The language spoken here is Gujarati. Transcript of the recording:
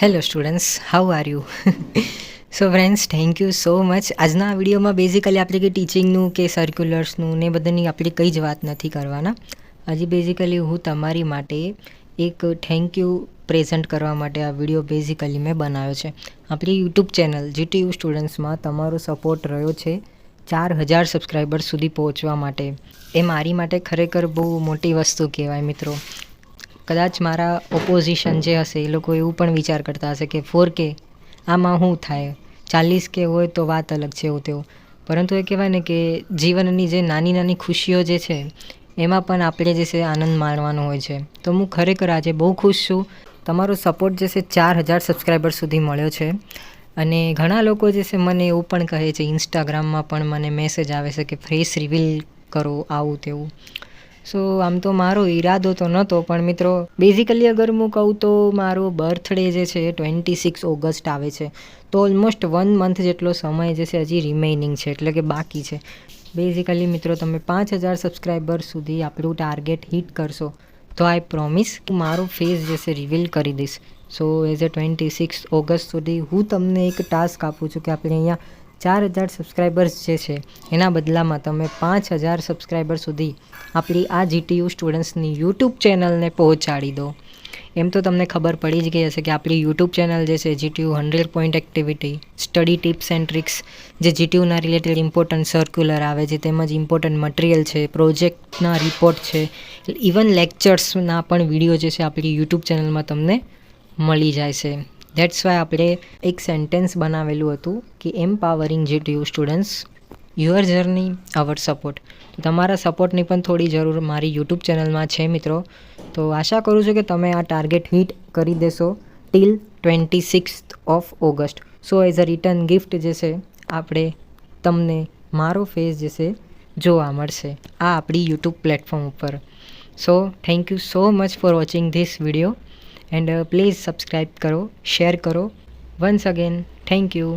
Hello students how are you so friends thank you so much આજના વિડીયોમાં બેઝિકલી આપણે કે ટીચિંગનું કે સર્ક્યુલર્સનું ને બધાની આપણે કંઈ જ વાત નથી કરવાના. હજી બેઝિકલી હું તમારી માટે એક થેન્ક યુ પ્રેઝન્ટ કરવા માટે આ વીડિયો બેઝિકલી મેં બનાવ્યો છે. આપણી યુટ્યુબ ચેનલ જીટીયુ સ્ટુડન્ટ્સમાં તમારો સપોર્ટ રહ્યો છે ચાર હજાર સબસ્ક્રાઈબર સુધી પહોંચવા માટે. એ મારી માટે ખરેખર બહુ મોટી વસ્તુ કહેવાય મિત્રો. કદાચ મારા ઓપોઝિશન જે હશે, એ લોકો એવું પણ વિચાર કરતા હશે કે ફોર કે આમાં શું થાય? ચાલીસ કે હોય તો વાત અલગ છે એવું તેવું. પરંતુ એ કહેવાય ને કે જીવનની જે નાની નાની ખુશીઓ જે છે, એમાં પણ આપણે જે છે આનંદ માણવાનો હોય છે. તો હું ખરેખર આજે બહુ ખુશ છું. તમારો સપોર્ટ જે છે ચાર હજાર સબસ્ક્રાઈબર સુધી મળ્યો છે. અને ઘણા લોકો જે છે મને એવું પણ કહે છે ઇન્સ્ટાગ્રામમાં પણ મને મેસેજ આવે છે કે ફેસ રિવીલ કરો આવું તેવું. સો આમ તો મારો ઈરાદો તો નહોતો પણ મિત્રો બેઝિકલી અગર હું કહું તો મારો બર્થડે જે છે ટ્વેન્ટી સિક્સ ઓગસ્ટ આવે છે. તો ઓલમોસ્ટ વન મંથ જેટલો સમય જે છે, હજી રિમેઇનિંગ છે, એટલે કે બાકી છે. બેઝિકલી મિત્રો, તમે પાંચ હજાર સબસ્ક્રાઈબર સુધી આપણું ટાર્ગેટ હિટ કરશો, તો આઈ પ્રોમિસ મારો ફેસ જે છે રિવીલ કરી દઈશ. So as a twenty six August સુધી હું તમને એક ટાસ્ક આપું છું કે આપણે અહીંયા ચાર હજાર સબસ્ક્રાઈબર્સ જે છે, એના બદલામાં તમે પાંચ હજાર સબસ્ક્રાઈબર સુધી આપણી આ જીટીયુ સ્ટુડન્ટ્સની યુટ્યુબ ચેનલને પહોંચાડી દો. એમ તો તમને ખબર પડી જ ગઈ હશે કે આપણી યુટ્યુબ ચેનલ જે છે GTU hundred point activity study tips and tricks જે જીટીયુના રિલેટેડ ઇમ્પોર્ટન્ટ સર્ક્યુલર આવે છે, તેમજ ઇમ્પોર્ટન્ટ મટીરિયલ છે પ્રોજેક્ટના રિપોર્ટ છે ઇવન લેક્ચર્સના પણ વીડિયો જે છે આપણી યુટ્યુબ ચેનલમાં તમને મળી જાય છે. ધેટ્સ વાય આપણે એક સેન્ટેન્સ બનાવેલું હતું કે empowering GTU students your journey our support તમારા સપોર્ટની પણ થોડી જરૂર મારી યુટ્યુબ ચેનલમાં છે મિત્રો. તો આશા કરું છું કે તમે આ ટાર્ગેટ હિટ કરી દેશો till twenty six of August so as a return gift જે છે, આપણે તમને મારો ફેસ જે છે, જોવા મળશે આ આપણી યુટ્યુબ પ્લેટફોર્મ ઉપર. So thank you so much for watching this video and please subscribe કરો શેર કરો. Once again thank you